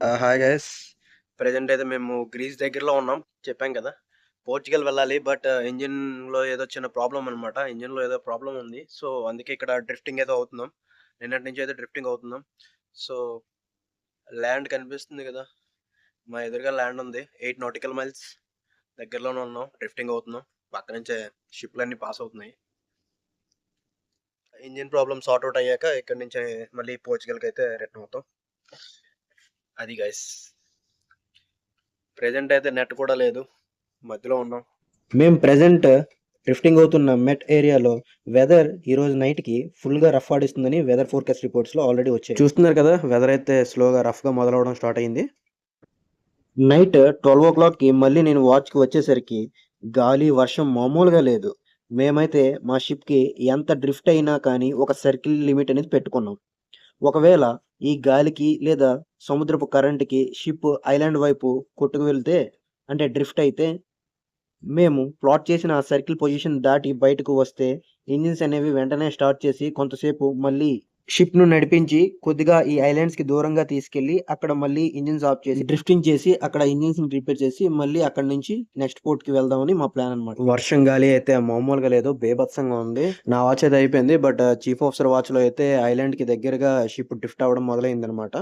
Hi guys present అయితే మేము grace దగ్గరలో ఉన్నాం చెప్పాం కదా. పోర్చుగల్ వెళ్ళాలి బట్ ఇంజిన్లో uh, ఏదో చిన్న ప్రాబ్లం అనమాట ఇంజిన్లో ఏదో ప్రాబ్లం ఉంది. సో అందుకే ఇక్కడ డ్రిఫ్టింగ్ ఏదో అవుతున్నాం. నిన్నటి నుంచి అయితే డ్రిఫ్టింగ్ అవుతున్నాం. సో ల్యాండ్ కనిపిస్తుంది కదా. మా ఎదురుగా ల్యాండ్ ఉంది. ఎయిట్ నాటికల్ మైల్స్ దగ్గరలోనే ఉన్నాం. డ్రిఫ్టింగ్ అవుతున్నాం. పక్క నుంచే షిప్లన్నీ అన్ని పాస్ అవుతున్నాయి. ఇంజిన్ ప్రాబ్లం సార్ట్ అవుట్ అయ్యాక ఇక్కడ నుంచి మళ్ళీ పోర్చుగల్కి అయితే రిటర్న్ అవుతాం. అది గైస్ ప్రెజెంట్ అయితే నెట్ కూడా లేదు. మధ్యలో ఉన్నాం. మేము ప్రెసెంట్ డ్రిఫ్టింగ్ అవుతున్న మెట్ ఏరియాలో వెదర్ ఈ రోజు నైట్కి ఫుల్గా రఫ్ ఆడిస్తుందని వెదర్ ఫోర్కాస్ట్ రిపోర్ట్స్లో ఆల్రెడీ వచ్చాయి. చూస్తున్నారు కదా వెదర్ అయితే స్లోగా రఫ్గా మొదలవడం స్టార్ట్ అయింది. నైట్ ట్వెల్వ్ ఓ క్లాక్కి మళ్ళీ నేను వాచ్కి వచ్చేసరికి గాలి వర్షం మామూలుగా లేదు. మేమైతే మా షిప్కి ఎంత డ్రిఫ్ట్ అయినా కానీ ఒక సర్కిల్ లిమిట్ అనేది పెట్టుకున్నాం. ఒకవేళ ఈ గాలికి లేదా సముద్రపు కరెంట్కి షిప్ ఐలాండ్ వైపు కొట్టుకు వెళ్తే అంటే డ్రిఫ్ట్ అయితే మేము ప్లాట్ చేసిన ఆ సర్కిల్ పొజిషన్ దాటి బయటకు వస్తే ఇంజిన్స్ అనేవి వెంటనే స్టార్ట్ చేసి కొంతసేపు మళ్ళీ షిప్ను నడిపించి కొద్దిగా ఈ ఐలాండ్స్కి దూరంగా తీసుకెళ్ళి అక్కడ మళ్ళీ ఇంజిన్స్ ఆఫ్ చేసి డ్రిఫ్టింగ్ చేసి అక్కడ ఇంజిన్స్ని రిపేర్ చేసి మళ్ళీ అక్కడ నుంచి నెక్స్ట్ పోర్ట్కి వెళ్దామని మా ప్లాన్ అనమాట వర్షం గాలి అయితే మామూలుగా లేదు బేభత్సంగా ఉంది. నా వాచ్ అయితే అయిపోయింది బట్ చీఫ్ ఆఫీసర్ వాచ్లో అయితే ఐలాండ్కి దగ్గరగా షిప్ డ్రిఫ్ట్ అవ్వడం మొదలైంది అనమాట